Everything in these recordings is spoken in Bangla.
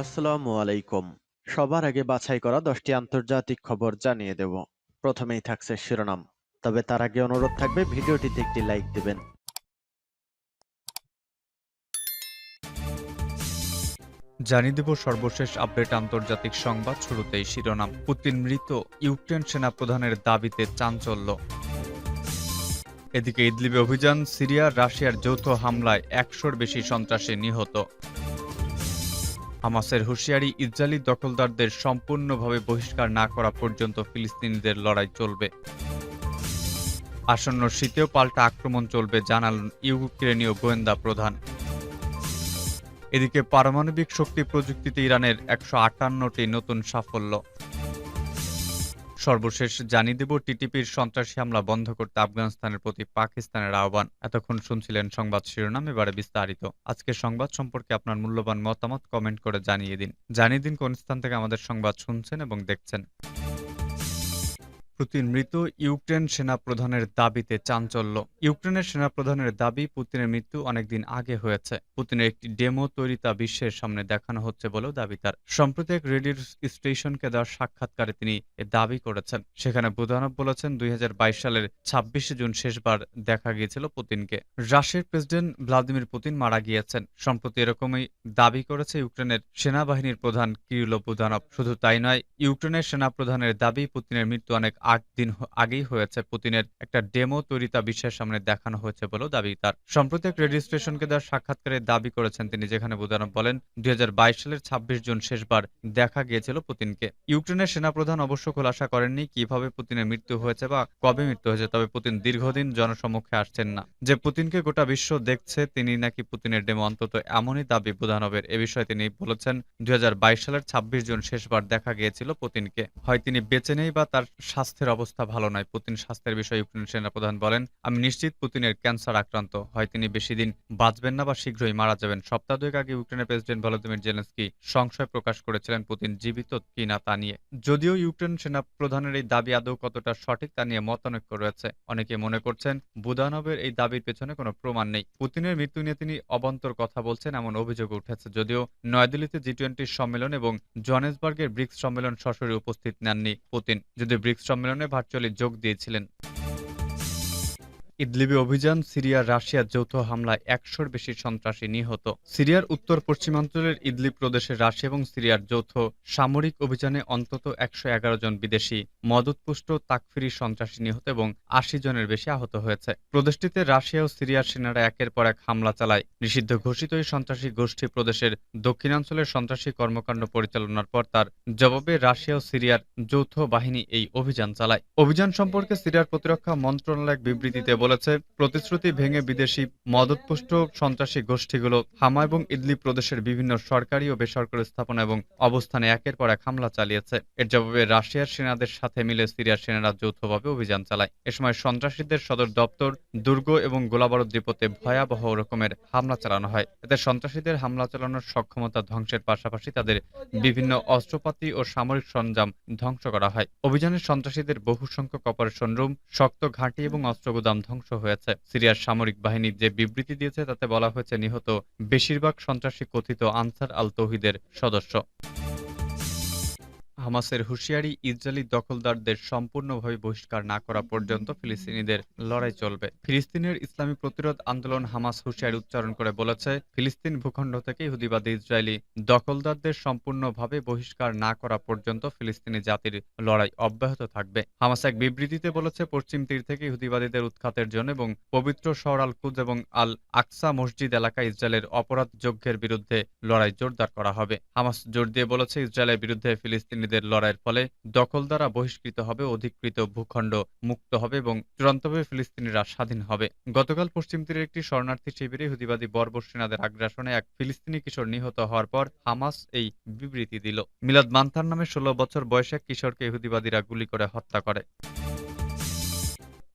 আসসালামু আলাইকুম। সবার আগে বাছাই করা দশটি আন্তর্জাতিক খবর জানিয়ে দেব। প্রথমেই থাকছে শিরোনাম। তবে তার আগে অনুরোধ থাকবে, ভিডিওটিতে একটি লাইক দিবেন। জানিয়ে দেব সর্বশেষ আপডেট আন্তর্জাতিক সংবাদ শুরুতেই শিরোনাম। পুতিন মৃত ইউক্রেন সেনাপ্রধানের দাবিতে চাঞ্চল্য। এদিকে ইদলিবে অভিযান, সিরিয়া, রাশিয়ার যৌথ হামলায় একশোর বেশি সন্ত্রাসী নিহত। হামাসের হুঁশিয়ারি ইসরায়েলি দখলদারদের সম্পূর্ণভাবে বহিষ্কার না করা পর্যন্ত ফিলিস্তিনিদের লড়াই চলবে। আসন্ন শীতেও পাল্টা আক্রমণ চলবে জানালেন ইউক্রেনীয় গোয়েন্দা প্রধান। এদিকে পারমাণবিক শক্তি প্রযুক্তিতে ইরানের একশো আটান্নটি নতুন সাফল্য। সর্বশেষ জানিয়ে দেব, টিটিপির সন্ত্রাসী হামলা বন্ধ করতে আফগানিস্তানের প্রতি পাকিস্তানের আহ্বান। এতক্ষণ শুনছিলেন সংবাদ শিরোনাম, এবারে বিস্তারিত। আজকের সংবাদ সম্পর্কে আপনার মূল্যবান মতামত কমেন্ট করে জানিয়ে দিন। জানিয়ে দিন কোন স্থান থেকে আমাদের সংবাদ শুনছেন এবং দেখছেন। পুতিন মৃত ইউক্রেন সেনাপ্রধানের দাবিতে চাঞ্চল্য। ইউক্রেনের সেনাপ্রধানের দাবি পুতিনের মৃত্যু অনেকদিন আগে হয়েছে। পুতিনের একটি ডেমো তৈরি তা বিশ্বের সামনে দেখানো হচ্ছে বলেও দাবি তার। সম্প্রতি এক রেডিও স্টেশনকে দেওয়া সাক্ষাৎকারে তিনি এ দাবি করেছেন। সেখানে বুধানব বলেছেন, দুই সালের ছাব্বিশে জুন শেষবার দেখা গিয়েছিল পুতিনকে। রাশিয়ার প্রেসিডেন্ট ভ্লাদিমির পুতিন মারা গিয়েছেন। সম্প্রতি এরকমই দাবি করেছে ইউক্রেনের সেনাবাহিনীর প্রধান কিরিলো বুধানব শুধু তাই নয়, ইউক্রেনের সেনাপ্রধানের দাবি পুতিনের মৃত্যু অনেক আট দিন আগেই হয়েছে। পুতিনের একটা ডেমো তৈরি তা বিশ্বের সামনে দেখানো হয়েছে বলেও দাবি তার। সম্প্রতি এক রেডিও স্টেশনকে দেওয়ার সাক্ষাৎকারে দাবি করেছেন তিনি, যেখানে বুধানব বলেন, দুই সালের ছাব্বিশ জুন শেষবার দেখা গিয়েছিল পুতিনকে। ইউক্রেনের সেনাপ্রধান অবশ্য খোলাসা করেননি কীভাবে পুতিনের মৃত্যু হয়েছে বা কবে মৃত্যু হয়েছে, তবে পুতিন দীর্ঘদিন জনসম্মুখে আসছেন না। যে পুতিনকে গোটা বিশ্ব দেখছে, তিনি নাকি পুতিনের ডেমো অন্তত এমনই দাবি বুধানবের এ বিষয়ে তিনি বলেছেন, দুই হাজার বাইশ সালের ছাব্বিশ জুন শেষবার দেখা গিয়েছিল পুতিনকে। হয় তিনি বেঁচে নেই বা তার স্বাস্থ্যের অবস্থা ভালো নয়। পুতিন স্বাস্থ্যের বিষয়ে ইউক্রেন সেনাপ্রধান বলেন, আমি নিশ্চিত পুতিনের ক্যান্সার আক্রান্ত। হয় তিনি বেশি দিন বাঁচবেন না বা শীঘ্রই মারা যাবেন। সপ্তাহ দুয়েক আগে ইউক্রেনের প্রেসিডেন্ট ভলোদিমির জেলেন্সকি সংশয় প্রকাশ করেছিলেন পুতিন, জীবিত কিনা তা নিয়ে। যদিও ইউক্রেন সেনাপ্রধানের এই দাবি আদৌ কতটা সঠিক তা নিয়ে মতানৈক্য রয়েছে। অনেকে মনে করছেন বুদানবের এই দাবির পেছনে কোনো প্রমাণ নেই। পুতিনের মৃত্যু নিয়ে তিনি অবান্তর কথা বলছেন এমন অভিযোগ উঠেছে, যদিও নয়াদিল্লিতে জি টোয়েন্টি সম্মেলন এবং জোহানেসবার্গের ব্রিক্স সম্মেলন সশরীরে উপস্থিত নেননি পুতিন। যদি ব্রিক্স সম্মেলনে ভার্চুয়ালি যোগ দিয়েছিলেন। ইদলিবে অভিযান সিরিয়া রাশিয়ার যৌথ হামলায় একশোর বেশি সন্ত্রাসী নিহত। সিরিয়ার উত্তর পশ্চিমাঞ্চলের ইদলিব প্রদেশে রাশিয়া এবং সিরিয়ার যৌথ সামরিক অভিযানে অন্তত একশো এগারো জন বিদেশি মদতপুষ্ট, তাকফিরি সন্ত্রাসী নিহত এবং আশি জনের বেশি আহত হয়েছে। প্রদেশটিতে রাশিয়া ও সিরিয়ার সেনারা একের পর এক হামলা চালায়। নিষিদ্ধ ঘোষিত এই সন্ত্রাসী গোষ্ঠী প্রদেশের দক্ষিণাঞ্চলের সন্ত্রাসী কর্মকাণ্ড পরিচালনার পর তার জবাবে রাশিয়া ও সিরিয়ার যৌথ বাহিনী এই অভিযান চালায়। অভিযান সম্পর্কে সিরিয়ার প্রতিরক্ষা মন্ত্রণালয় এক বিবৃতিতে বলেছে, প্রতিশ্রুতি ভেঙে বিদেশি মদতপুষ্ট সন্ত্রাসী গোষ্ঠীগুলো হামা এবং ইদলি প্রদেশের বিভিন্ন সরকারি ও বেসরকারি স্থাপনা এবং অবস্থানে একের পর এক হামলা চালিয়েছে। এর জবাবে রাশিয়ার সেনাদের সাথে মিলে সিরিয়ার সেনারা যৌথভাবে অভিযান চালায়। এ সময় সন্ত্রাসীদের সদর দপ্তর দুর্গ এবং গোলাবারুদ দ্বীপতে ভয়াবহ রকমের হামলা চালানো হয়। এতে সন্ত্রাসীদের হামলা চালানোর সক্ষমতা ধ্বংসের পাশাপাশি তাদের বিভিন্ন অস্ত্রপাতি ও সামরিক সরঞ্জাম ধ্বংস করা হয়। অভিযানে সন্ত্রাসীদের বহু সংখ্যক অপারেশন রুম, শক্ত ঘাঁটি এবং অস্ত্রগুদাম ধ্বংস হয়েছে। সিরিয়ার সামরিক বাহিনী যে বিবৃতি দিয়েছে, তাতে বলা হয়েছে, নিহত বেশিরভাগ সন্ত্রাসী কথিত আনসার আল তৌহিদের সদস্য। হামাসের হুঁশিয়ারি ইসরায়েলি দখলদারদের সম্পূর্ণভাবে বহিষ্কার না করা পর্যন্ত ফিলিস্তিনিদের লড়াই চলবে। ফিলিস্তিনের ইসলামী প্রতিরোধ আন্দোলন হামাস হুঁশিয়ারি উচ্চারণ করে বলেছে, ফিলিস্তিন ভূখণ্ড থেকে ইহুদিবাদী ইসরায়েলি দখলদারদের সম্পূর্ণভাবে বহিষ্কার না করা পর্যন্ত ফিলিস্তিনি জাতির লড়াই অব্যাহত থাকবে। হামাস এক বিবৃতিতে বলেছে, পশ্চিম তীর থেকে ইহুদিবাদীদের উৎখাতের জন্য এবং পবিত্র শহর আল কুদ এবং আল আকসা মসজিদ এলাকায় ইসরায়েলের অপরাধ যজ্ঞের বিরুদ্ধে লড়াই জোরদার করা হবে। হামাস জোর দিয়ে বলেছে, ইসরায়েলের বিরুদ্ধে ফিলিস্তিনিদের লড়াইয়ের ফলে দখল দ্বারা বহিষ্কৃত হবে, অধিকৃত ভূখণ্ড মুক্ত হবে এবং চূড়ান্তভাবে ফিলিস্তিনিরা স্বাধীন হবে। গতকাল পশ্চিম তীরের একটি শরণার্থী শিবিরে হুদিবাদী বর্বর সেনাদের আগ্রাসনে এক ফিলিস্তিনি কিশোর নিহত হওয়ার পর হামাস এই বিবৃতি দিল। মিলাদ মান্থার নামে ষোলো বছর বয়সে কিশোরকে হুদিবাদীরা গুলি করে হত্যা করে।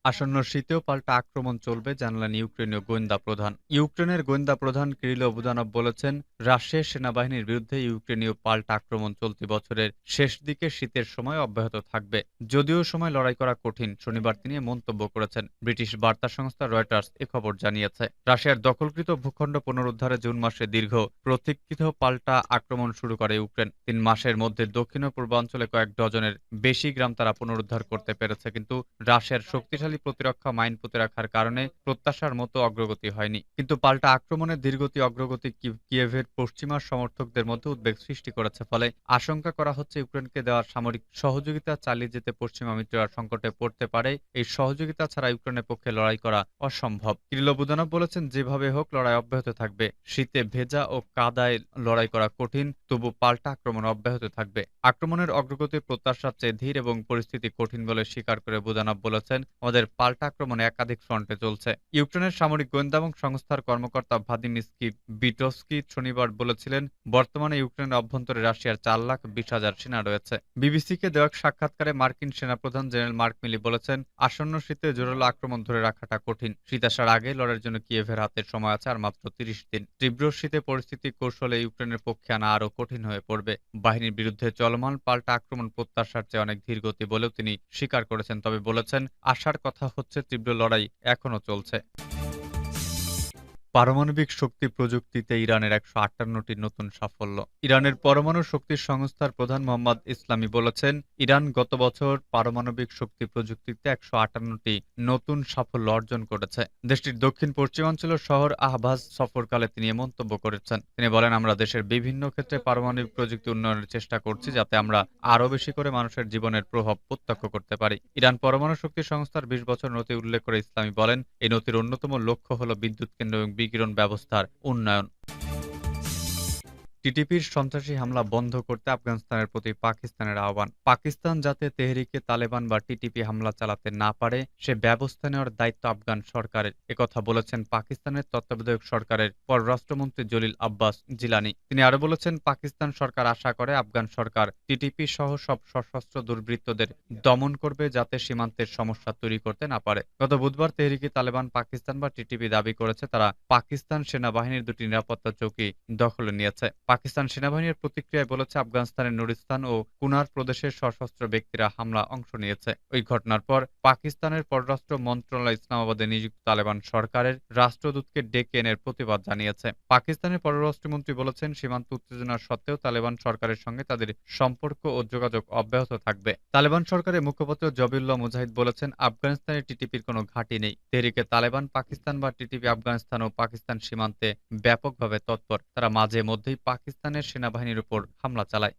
আসন্ন শীতেও পাল্টা আক্রমণ চলবে, জানালেন ইউক্রেনীয় গোয়েন্দা প্রধান। ইউক্রেনের গোয়েন্দা প্রধান কিরিলো বুদানভ বলেছেন, রাশিয়ার সেনাবাহিনীর বিরুদ্ধে ইউক্রেনীয় পাল্টা আক্রমণ চলতি বছরের শেষ দিকে শীতের সময় অব্যাহত থাকবে। যদিও সময় লড়াই করা কঠিন, শনিবার তিনি মন্তব্য করেছেন। ব্রিটিশ বার্তা সংস্থা রয়টার্স এ খবর জানিয়েছে, রাশিয়ার দখলকৃত ভূখণ্ড পুনরুদ্ধারে জুন মাসে দীর্ঘ প্রতীক্ষিত পাল্টা আক্রমণ শুরু করে ইউক্রেন। তিন মাসের মধ্যে দক্ষিণ ও পূর্বাঞ্চলে কয়েক ডজনের বেশি গ্রাম তারা পুনরুদ্ধার করতে পেরেছে, কিন্তু রাশিয়ার শক্তিশালী প্রতিরক্ষা মাইন পুঁতে রাখার কারণে প্রত্যাশার মতো অগ্রগতি হয়নি। কিন্তু পাল্টা আক্রমণের ধীরগতি, অগ্রগতি কিয়েভের পশ্চিমা সমর্থকদের মধ্যে উদ্বেগ সৃষ্টি করেছে ফলে আশঙ্কা করা হচ্ছে ইউক্রেনকে দেওয়ার সামরিক সহযোগিতা চালিয়ে যেতে পশ্চিমা মিত্ররা সংকটে পড়তে পারে। এই সহযোগিতা ছাড়া ইউক্রেনের পক্ষে লড়াই করা অসম্ভব। কিরিলো বুদানভ বলেছেন, যেভাবে হোক, লড়াই অব্যাহত থাকবে। শীতে ভেজা ও কাদায় লড়াই করা কঠিন, তবু পাল্টা আক্রমণ অব্যাহত থাকবে। আক্রমণের অগ্রগতির প্রত্যাশার চেয়ে ধীর এবং পরিস্থিতি কঠিন বলে স্বীকার করে বুদানভ বলেছেন। আমাদের পাল্টা আক্রমণে একাধিক ফ্রন্টে চলছে। ইউক্রেনের সামরিক গোয়েন্দা এবং সংস্থার কর্মকর্তা ভাদিমিস্কি বিটস্কি শনিবার বলেছিলেন, বর্তমানে ইউক্রেনের অভ্যন্তরে রাশিয়ার চার লাখ বিশ হাজার সেনা রয়েছে। বিবিসিকে দেওয়া সাক্ষাৎকারে মার্কিন সেনাপ্রধান জেনারেল মার্ক মিলি বলেছেন, আসন্ন শীতে জোরালো আক্রমণ ধরে রাখাটা কঠিন। শীত আসার আগে লড়াইয়ের জন্য কিয়েভের হাতে সময় আছে আর মাত্র তিরিশ দিন। তীব্র শীতে পরিস্থিতি কৌশলে ইউক্রেনের পক্ষে আনা আরও কঠিন হয়ে পড়বে। বাহিনীর বিরুদ্ধে চলমান পাল্টা আক্রমণ প্রত্যাশার চেয়ে অনেক ধীরগতি বলেও তিনি স্বীকার করেছেন, তবে বলেছেন, আশার কথা হচ্ছে তীব্র লড়াই এখনও চলছে। পারমাণবিক শক্তি প্রযুক্তিতে ইরানের একশো আটান্নটি নতুন সাফল্য। ইরানের পরমাণু শক্তি সংস্থার প্রধান মোহাম্মদ ইসলামী বলেছেন, ইরান গত বছর পারমাণবিক শক্তি প্রযুক্তিতে একশো আটান্নটি নতুন সাফল্য অর্জন করেছে। দেশটির দক্ষিণ পশ্চিমাঞ্চলের শহর আহবাজ সফরকালে তিনি এ মন্তব্য করেছেন। তিনি বলেন, আমরা দেশের বিভিন্ন ক্ষেত্রে পারমাণবিক প্রযুক্তি উন্নয়নের চেষ্টা করছি যাতে আমরা আরও বেশি করে মানুষের জীবনের প্রভাব প্রত্যক্ষ করতে পারি। ইরান পরমাণু শক্তি সংস্থার বিশ বছর নথি উল্লেখ করে ইসলামী বলেন, এই নথির অন্যতম লক্ষ্য হল বিদ্যুৎ কেন্দ্র এবং বিকিরণ ব্যবস্থার উন্নয়ন। টিটিপির সন্ত্রাসী হামলা বন্ধ করতে আফগানিস্তানের প্রতি পাকিস্তানের আহ্বান। পাকিস্তান যাতে তেহরিকে তালেবান বা টিটিপি হামলা চালাতে না পারে, সে ব্যবস্থা নেওয়ার দায়িত্ব আফগান সরকারের। একথা বলেছেন পাকিস্তানের তত্ত্বাবধায়ক সরকারের পররাষ্ট্রমন্ত্রী জলিল আব্বাস জিলানি। তিনি আরও বলেছেন, পাকিস্তান সরকার আশা করে আফগান সরকার টিটিপি সহ সব সশস্ত্র দুর্বৃত্তদের দমন করবে যাতে সীমান্তের সমস্যা তৈরি করতে না পারে। গত বুধবার তেহরিকি তালেবান, পাকিস্তান বা টিটিপি দাবি করেছে, তারা পাকিস্তান সেনাবাহিনীর দুটি নিরাপত্তা চৌকি দখলে নিয়েছে। পাকিস্তান সেনাবাহিনীর প্রতিক্রিয়ায় বলেছে, আফগানিস্তানের নুরিস্তান ও কুনার প্রদেশের সশস্ত্র ব্যক্তিরা হামলা অংশ নিয়েছে। ওই ঘটনার পর পাকিস্তানের পররাষ্ট্র মন্ত্রণালয় ইসলামাবাদে নিযুক্ত তালেবান সরকারের রাষ্ট্রদূতকে ডেকে এনের প্রতিবাদ জানিয়েছে। পাকিস্তানের পররাষ্ট্রমন্ত্রী বলেছেন, সীমান্ত উত্তেজনার সত্ত্বেও তালেবান সরকারের সঙ্গে তাদের সম্পর্ক ও যোগাযোগ অব্যাহত থাকবে। তালেবান সরকারের মুখপাত্র জবিউল্লাহ মুজাহিদ বলেছেন আফগানিস্তানে টিটিপির কোনো ঘাঁটি নেই। তেহরিকে তালেবান, পাকিস্তান বা টিটিপি আফগানিস্তান ও পাকিস্তান সীমান্তে ব্যাপকভাবে তৎপর। তারা মাঝে মধ্যেই পাকিস্তানের সেনাবাহিনীর উপর হামলা চালায়।